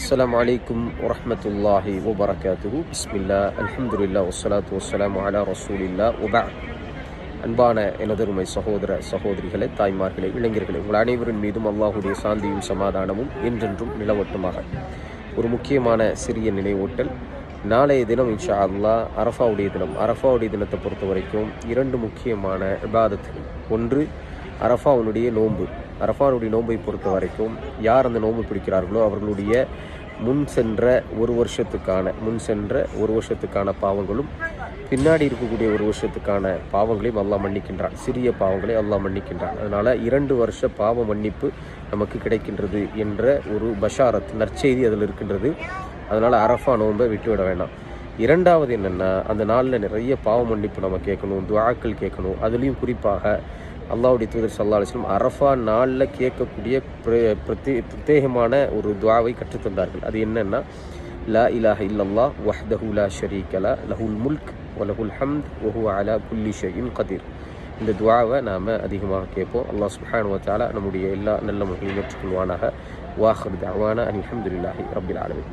السلام عليكم ورحمة الله وبركاته بسم الله الحمد لله والصلاة والسلام على رسول الله وبعد அன்பான எனதருமை சகோதர சகோதரிகளை தாய்மார்களே இளைஞர்களே உங்கள் அனைவரின் மீதும் அல்லாஹுடைய சாந்தியும் சமாதானமும் என்றென்றும் நிலவட்டுமாக ஒரு முக்கியமான சிறிய நினைவூட்டல் நாளைய தினம் இன்ஷா அல்லாஹ் அரஃபாவுடைய தினம் அரஃபாவுடைய தினத்தை பொறுத்த வரைக்கும் இரண்டு முக்கியமான இபாதத்துகள் ஒன்று அரஃபாவுடைய நோன்பு. அரஃபானுடைய நோன்பை பொறுத்த வரைக்கும் யார் அந்த நோன்பு பிடிக்கிறார்களோ அவர்களுடைய முன் சென்ற ஒரு வருஷத்துக்கான முன் சென்ற ஒரு வருஷத்துக்கான பாவங்களும் பின்னாடி இருக்கக்கூடிய ஒரு வருஷத்துக்கான பாவங்களையும் அல்லாஹ் மன்னிக்கின்றான். சிறிய பாவங்களை அல்லாஹ் மன்னிக்கின்றான். அதனால் இரண்டு வருஷ பாவ மன்னிப்பு நமக்கு கிடைக்கின்றது என்ற ஒரு பஷாரத் நற்செய்தி அதில் இருக்கின்றது. அதனால் அரஃபா நோன்பை விட்டுவிட வேண்டாம் இரண்டாவது என்னென்னா அந்த நாளில் நிறைய பாவ மன்னிப்பு நம்ம கேட்கணும் துவாக்கள் கேட்கணும். அதுலேயும் குறிப்பாக அல்லாவுடைய தூதர் சல்லா அலிஸ்லம் அரஃபா நாளில் கேட்கக்கூடிய பிர- பிரத்யே பிரத்யேகமான ஒரு துவாவை கற்றுத்தந்தார்கள் அது என்னென்னா லா இலாஹ இல்லல்லா வஹ்தஹு லா ஷரீக லஹுல் முல்க் வலஹுல் ஹம்த் ஒஹு அலா குல்லி ஷயின் கதீர். இந்த துவாவை நாம் அதிகமாக கேட்போம். அல்லாஹ் சுப்ஹானஹு வ நம்முடைய எல்லா நல்ல முறையும் ஏற்றுக்கொள்வானாக. வாஹர் தஅவானா அல்ஹம்துலில்லாஹி ரபில் ஆலமீன்.